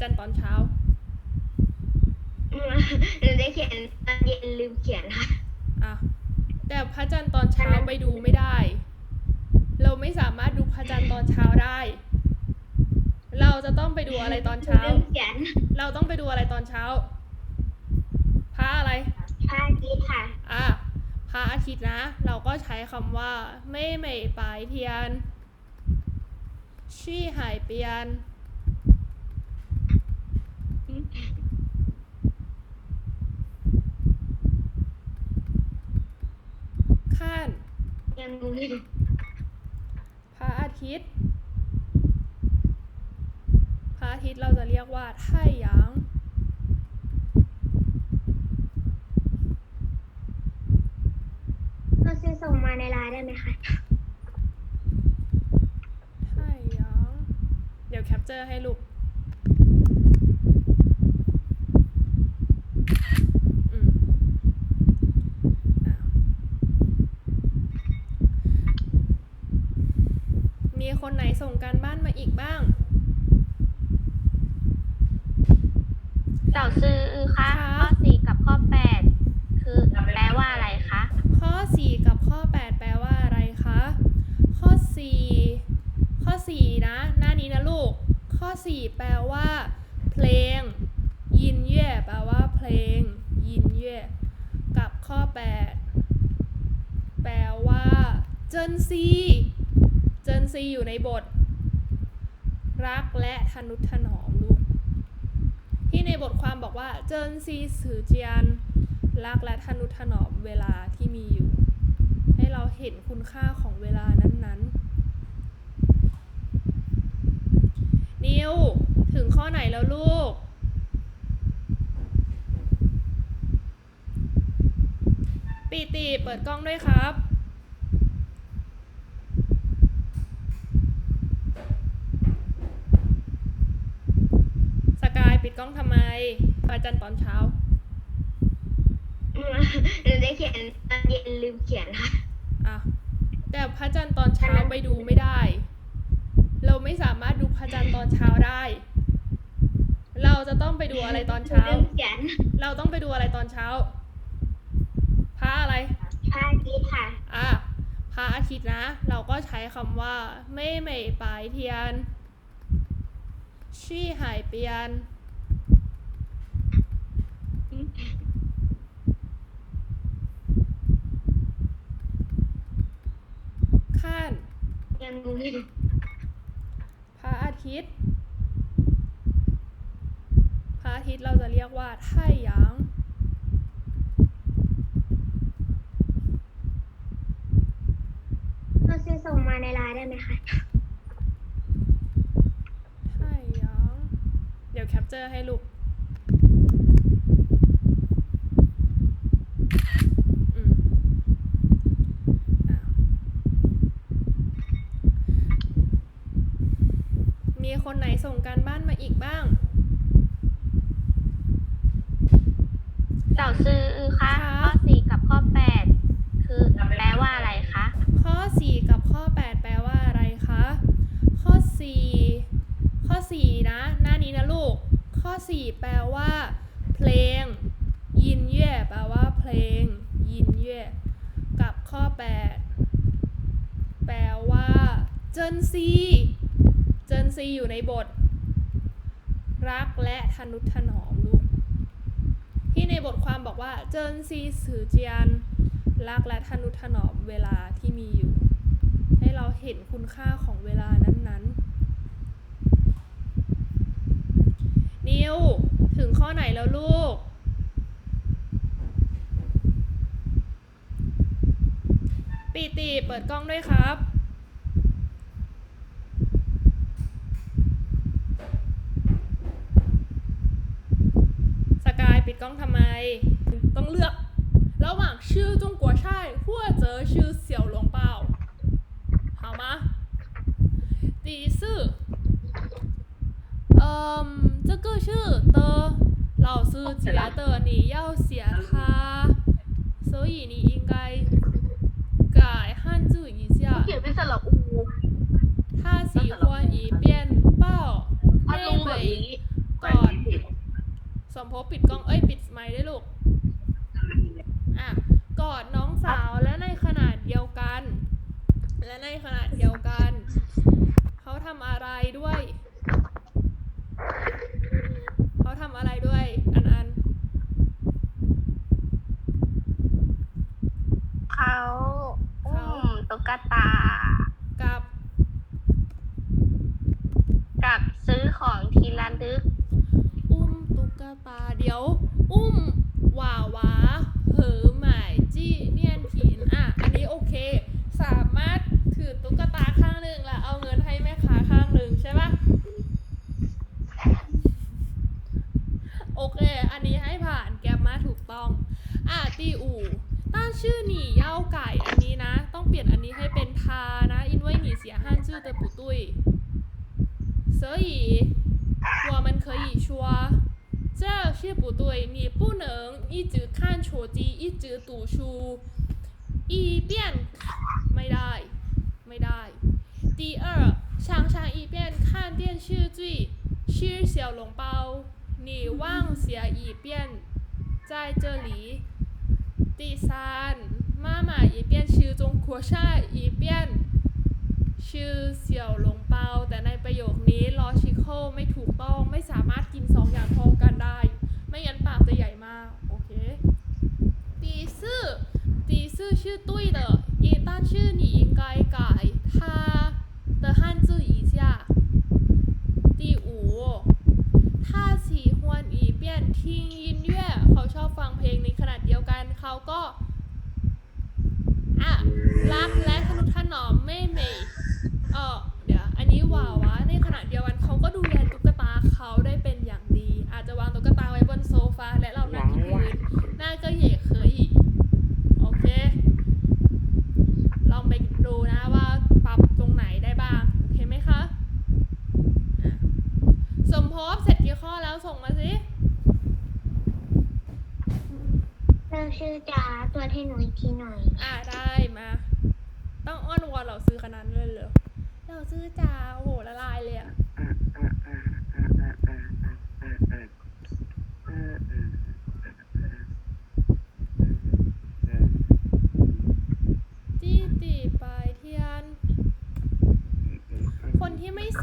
จันทร์ตอนเช้า หนูได้เขียนตอนเย็นลืมเขียนค่ะ อะ แต่พระจันทร์ตอนเช้าไปดูไม่ได้ เราไม่สามารถดูพระจันทร์ตอนเช้าได้ เราจะต้องไปดูอะไรตอนเช้า ลืมเขียนเราต้องไปดูอะไรตอนเช้า พระอะไร พระอาทิตย์ค่ะ อะพระอาทิตย์นะ เราก็ใช้คำว่า ไม่เหม่ปลายเทียนชี่หายเปียน ข้าน ยังงงอยู่พระอาทิตย์ พระอาทิตย์เราจะเรียกว่าไท่หยาง ก็ซื้อส่งมาในไลน์ได้ไหมคะ ไท่หยาง เดี๋ยวแคปเจอร์ให้ลูก อืมอะมี คนไหนส่งการบ้านมาอีกบ้างเต่าซื้อคะค่ะข้อสี่กับข้อแปดคือแปลว่าอะไรคะ ข้อ4กับข้อ8แปลว่าอะไรคะ ข้อ4ข้อ4นะ หน้านี้นะลูก ข้อ4แปลว่า เพลง ยินเย่แปลว่า เพลง ยินเย่กับข้อ8แปลว่า เจินซีเจิน ซีอยู่ในบท รักและทนุถนอมลูกที่ในบทความบอกว่าเจินซีสือเจียน รักและทนุถนอมเวลาที่มีอยู่ ให้เราเห็นคุณค่าของเวลานั้นๆ นิวถึงข้อไหนแล้วลูกปีติเปิดกล้องด้วยครับ ส กายปิดกล้องทำไมอาจารย์ตอนเช้า หนูได้เขียนตอนเย็นลืมเขียนค่ะ อะแต่พระจันทร์ตอนเช้าไปดูไม่ได้ เราไม่สามารถดูพระจันทร์ตอนเช้าได้ เราจะต้องไปดูอะไรตอนเช้า ลืมเขียนเราต้องไปดูอะไรตอนเช้า พระอะไร พระอาทิตย์ค่ะ อะพระอาทิตย์นะ เราก็ใช้คำว่า ไม่เหม่ปลายเทียนชี่หายเปียนข้าน ยังงงอยู่พระอาทิตย์ พระอาทิตย์เราจะเรียกว่าไท่หยางก็ซื้อส่งมาในไลน์ได้ไหมคะไท่หยาง เดี๋ยวแคปเจอร์ให้ลูก อืมอะมีคนไหน ส่งการบ้านมาอีกบ้างเต่าซื้อคะค่ะข้อสี่กับข้อแปดคือแปลว่าอะไรคะ ข้อ4กับข้อ8แปลว่าอะไรคะ ข้อ4ข้อ4นะ หน้านี้นะลูก ข้อ4แปลว่า เพลง ยินเย่แปลว่า เพลง ยินเย่กับข้อ8แปลว่า เจินซี เจินซีอยู่ในบท รักและทนุถนอมลูกที่ในบทความบอกว่าเจินซีสือเจียนรักและทนุถนอมเวลาที่มีอยู่ ให้เราเห็นคุณค่าของเวลานั้นๆ นิวถึงข้อไหนแล้วลูก ปีติเปิดกล้องด้วยครับ สกาย ปิดกล้องทำไม ต้องเลือก ระหว่างชื่อ中国菜或者是小笼包好吗第四嗯这个是的老师觉得你要写它所以你应该改汉字一下 เขียนเป็นสระอู 他喜欢一边抱 ถ้า 妹 รู้แบบ 妹 นี้ 狗 สมภพปิดกล้องเอ้ยปิดไมค์ได้ลูก อะกอดน้องสาวและในขนาดเดียวกัน และในขนาดเดียวกัน เขาทำอะไรด้วย เขาทำอะไรด้วย อันอัน 看手机，一直读书，一边ไม่ได้ไม่ได้。第二，常常一边看电视剧，吃小笼包，你忘写一遍在这里。第三，妈妈一边吃中国菜，一边ชื่อเสี่ยวหลงเปา แต่ในประโยคนี้ logical ไม่ถูกต้องไม่สามารถกินสองอย่างพร้อมกันได้ ไม่งั้นปากจะใหญ่มาก โอเค第四第四是对的一但是你应该改它的汉字一下第五他喜欢一边听音乐เขาชอบฟังเพลงในขณะเดียวกัน เขาก็ อ่ะ รักและทนุถนอมไม่เมยเออเดี๋ยว อันนี้ว่าวะในขณะเดียวกันเขาก็ดูแลตุ๊กตาเขาได้เป็นอย่างดี อาจจะวางตุ๊กตาไว้บนโซฟาและเรา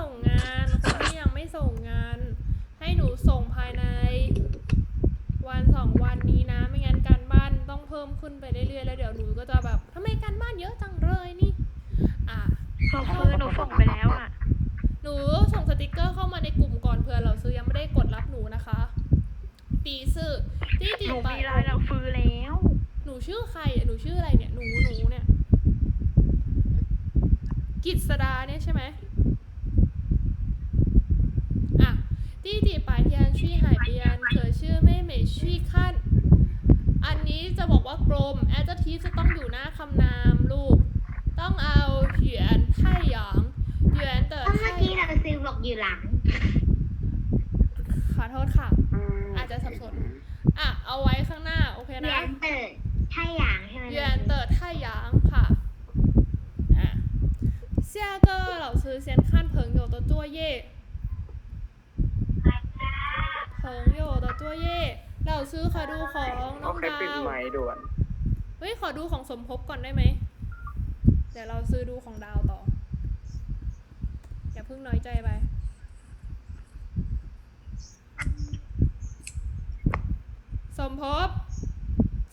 ส่งงานคนที่ยังไม่ส่งงาน ให้หนูส่งภายใน วันสองวันนี้นะ ไม่งั้นการบ้านต้องเพิ่มขึ้นไปเรื่อยๆแล้วเดี๋ยวหนูก็จะแบบทำไมการบ้านเยอะจังเลยนี่ อะของคือหนูส่งไปแล้วอะ หนูส่งสติกเกอร์เข้ามาในกลุ่มก่อนเผื่อเราซื้อยังไม่ได้กดรับหนูนะคะ ตีซื่อตี้ตีหนูไปมีลายเราฟื้อแล้ว หนูชื่อใครอะหนูชื่ออะไรเนี่ยหนูหนูเนี่ยกิตสดาเนี่ยใช่ไหมอะตี้ตีปลายเทียนชี่หายเปียนเขอชื่อไม่เหมยชี่ขั้น อันนี้จะบอ กว่ากลม adjective จะต้องอยู่หน้าคำนามลูก ต้องเอาเหยียนไท่หยางเหยียนเต๋อ เมื่อ ไท่ กี้เราซื้อบอกอยู่หลัง ขอโทษค่ะ อาจจะสับสน อ่ะ เอาไว้ข้างหน้า โอเค เรี นะ ยนเปิดถ้าอย่างใช่ไหม เหยียนเต๋อไท่หยางค่ะ อ่ะ下个老师先看朋友的作业朋友的作业เราซื้อขอดูของน้ โอ อง เค ดา ปิด ว ไม้ด่วน เฮ้ย ขอดูของสมภพก่อนได้ไหม เดี๋ยวเราซื้อดูของดาวต่อ อย่าเพิ่งน้อยใจไป สมภพ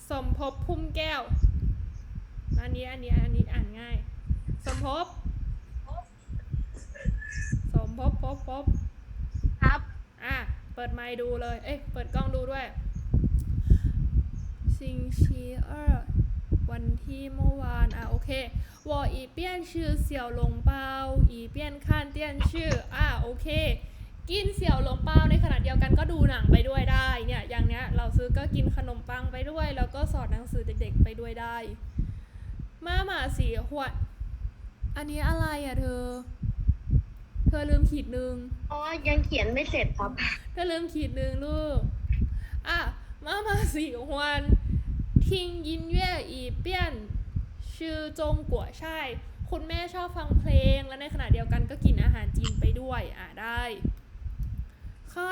สมภพพุ่มแก้ว อันนี้ อันนี้ อันนี้อ่านง่าย สมภพ สมภพภพภพครับ อะ เปิดไมค์ดูเลย เอ้ยเปิดกล้องดูด้วย ซิงชีเออร์วันที่เมื่อวาน อะ โอเควออีเปี้ยนชื่อเสี่ยวหลงเปาอีเปี้ยนข้านเตี้ยนชื่อ อะ โอเค กินเสี่ยวหลงเปาในขณะเดียวกันก็ดูหนังไปด้วยได้เนี่ยอย่างเนี้ยเราซื้อก็กินขนมปังไปด้วย แล้วก็สอดหนังสือเด็กๆไปด้วยได้ มาหมาสีหวดอันนี้อะไรอะเธอ เธอลืมขีดหนึ่งอ๋อ ยังเขียนไม่เสร็จครับ เธอลืมขีดหนึ่งลูก อะ มาหมาสีหวน 听音乐一遍是中国ใช่ คุณแม่ชอบฟังเพลง และในขณะเดียวกันก็กินอาหารจีนไปด้วย อ่ะได้ ข้อ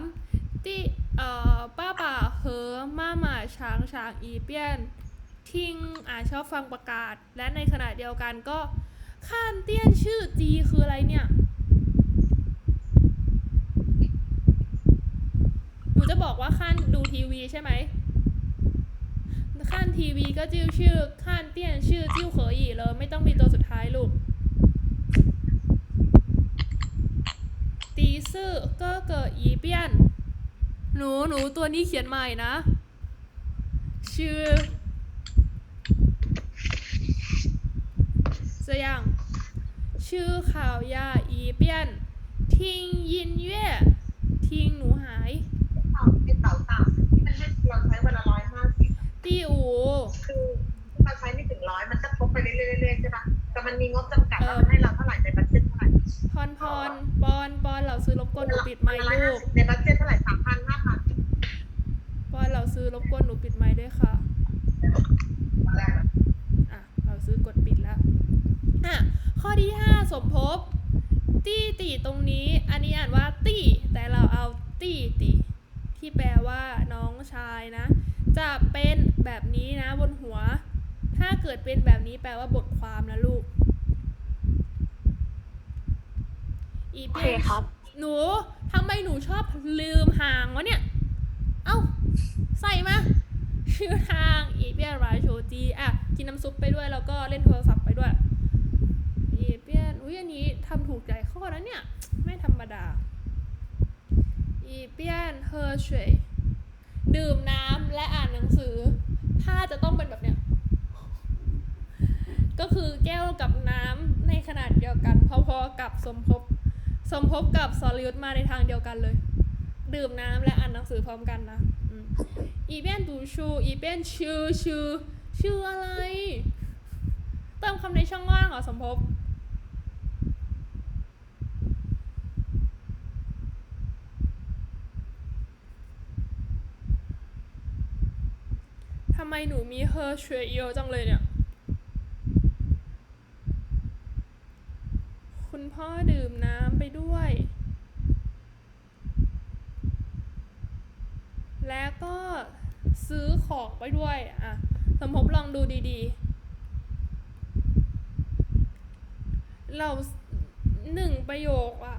3第二 เอ่อป้าป่าเหอมาหมาช้างช้างอีเปียน ทิ้งอ่าชอบฟังประกาศ และในขณะเดียวกันก็ข้านเตี้ยนชื่อจีคืออะไรเนี่ย หนูจะบอกว่าข้านดูทีวีใช่ไหม ขั้นทีวีก็จิ้วชื่อขั้นเตี้ยนชื่อจิ้วเขออีเลยไม่ต้องมีตัวสุดท้ายลูกตีซื่อก็เกิดอีเปียน หนูหนูตัวนี้เขียนใหม่นะ ชื่อ这样ชื่อข่าวยาอีเปียนทิ้งยินเย่ทิ้งหนูหายเต่าไอเต่าต่าที่มันเราใช้วันลา สิบตีอูคือเราใช้ไม่ถึงร้อยมันก็ทบไปเรื่อยๆเรื่อยๆใช่ปะแต่มันมีงบจำกัดว่ามันให้เราเท่าไหร่ในบัตเจ็ตเท่าไหร่พรพรปอนปอนเราซื้อรบกวนหนูปิดไมค์ลูกในบัตเจ็ตเท่าไหร่สามพันห้าพันปอนเราซื้อรบกวนหนูปิดไมค์ด้วยค่ะอะ เราซื้อกดปิดแล้วอะข้อที่5สมภพตี้ตีตรงนี้ อันนี้อ่านว่าตี้แต่เราเอาตี้ตีที่แปลว่าน้องชายนะ จะเป็นแบบนี้นะบนหัว ถ้าเกิดเป็นแบบนี้แปลว่าบทความนะลูก อีโอเป็เคนครับ หนูทำไมหนูชอบลืมหางวะเนี่ย เอ้า ใส่มา ชื่อทางอีเปียนราโชจีอะ กินน้ำซุปไปด้วยแล้วก็เล่นโทรศัพท์ไปด้วย อีเปียนอุ้ยอันนี้ทำถูกใจข้อแล้วเนี่ย ไม่ธรรมดา อีเปียนเฮอร์เฉย ดื่มน้ำและอ่านหนังสือ ถ้าจะต้องเป็นแบบเนี้ย ก็คือแก้วกับน้ำในขนาดเดียวกัน พอๆกับสมภพสมภพกับสรยุทธมาในทางเดียวกันเลย ดื่มน้ำและอ่านหนังสือพร้อมกันนะอีเปีนดูชูอีเปีนชื่อชื่อชื่ออะไร เติมคำในช่องว่างเหรอสมภพทำไม หนูมีเฮอร์เชยเยอะจังเลยเนี่ย คุณพ่อดื่มน้ำไปด้วย แล้วก็ซื้อของไปด้วย อะ สมภพลองดูดีๆ เราหนึ่งประโยคอะ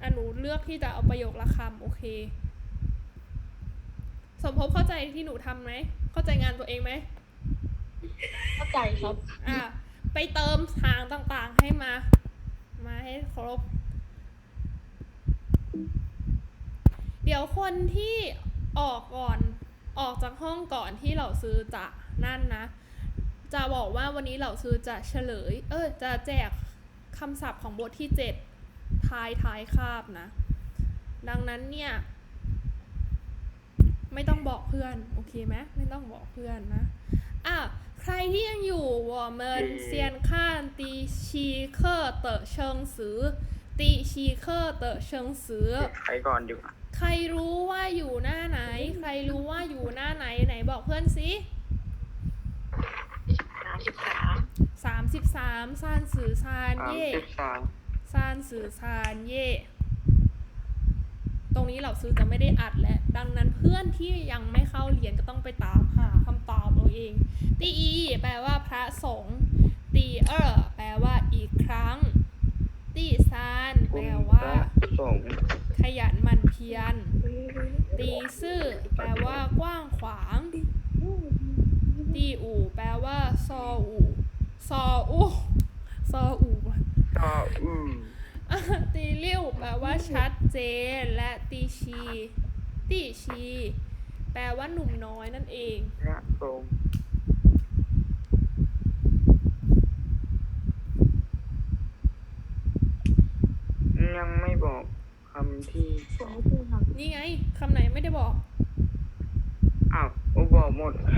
อะหนูเลือกที่จะเอาประโยคละคำโอเค สมภพเข้าใจที่หนูทำไหม เข้าใจงานตัวเองไหมเข้าใจครับ อะไปเติมทางต่างๆให้มา มาให้ครบ เดี๋ยวคนที่ออกก่อน ออกจากห้องก่อนที่เราซื้อจะนั่นนะ จะบอกว่าวันนี้เราซื้อจะเฉลย เออ จะแจกคำศัพท์ของบทที่เจ็ดท้ายท้ายคาบนะ ดังนั้นเนี่ย ไม่ต้องบอกเพื่อนโอเคไหมไม่ต้องบอกเพื่อนนะอะใครที่ยังอยู่วอเมินเซียนข้านตีชีเคอร์เตอเชิงสือตีชีเคอร์เตอเชิงสือใครก่อนอยู่ใครรู้ว่าอยู่หน้าไหน ใครรู้ว่าอยู่หน้าไหนไหนบอกเพื่อนสิสามสิบสามสามสิบสามซานสือซานเย่ซานสือซานเย่ ตรงนี้เราซื้อจะไม่ได้อัดและ ดังนั้นเพื่อนที่ยังไม่เข้าเรียนก็ต้องไปตามหาคำตอบเอาเองตีอีแปลว่าพระสงฆ์ตีเออแปลว่าอีกครั้งตีซานแปคุลณว่าพระสงฆ์ขยันหมันเพียรตีซื่อแปลว่ากว้างขวางตีอู่แปลว่าซออู่ซออูซออู่ต่ออืมอะ ตีเลี้ยวแปลว่าชัดเจน และตีชี ตีชี แปลว่าหนุ่มน้อยนั่นเองพระสงฆ์ยังไม่บอกคำที่สองที่ครับนี่ไงคำไหนไม่ได้บอก อ้าวอูบอกหมดอูดู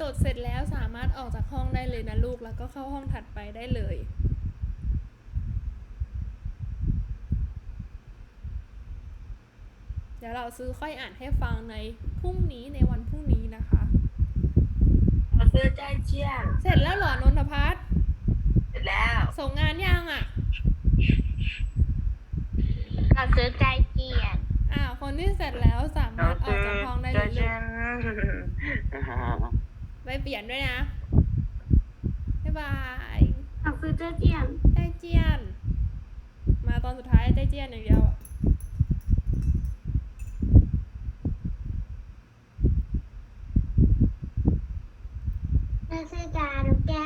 จดเสร็จแล้วสามารถออกจากห้องได้เลยนะลูกแล้วก็เข้าห้องถัดไปได้เลยเดี๋ยวเราซื้อค่อยอ่านให้ฟังในพรุ่งนี้ในวันพรุ่งนี้นะคะเราซื้อใจเจียนเสร็จแล้วเหรอนนทพัฒน์เสร็จแล้วส่งงานยังอะเราซื้อใจเกียรติอ้าวคนที่เสร็จแล้วสามารถออกจากห้องได้เลยลูก ไปเปลี่ยนด้วยนะ บ๊ายบายเราซื้อใจเจียนใจเจียน มาตอนสุดท้ายใจเจียนอย่างเดียวอะเราซื้อจานุแก้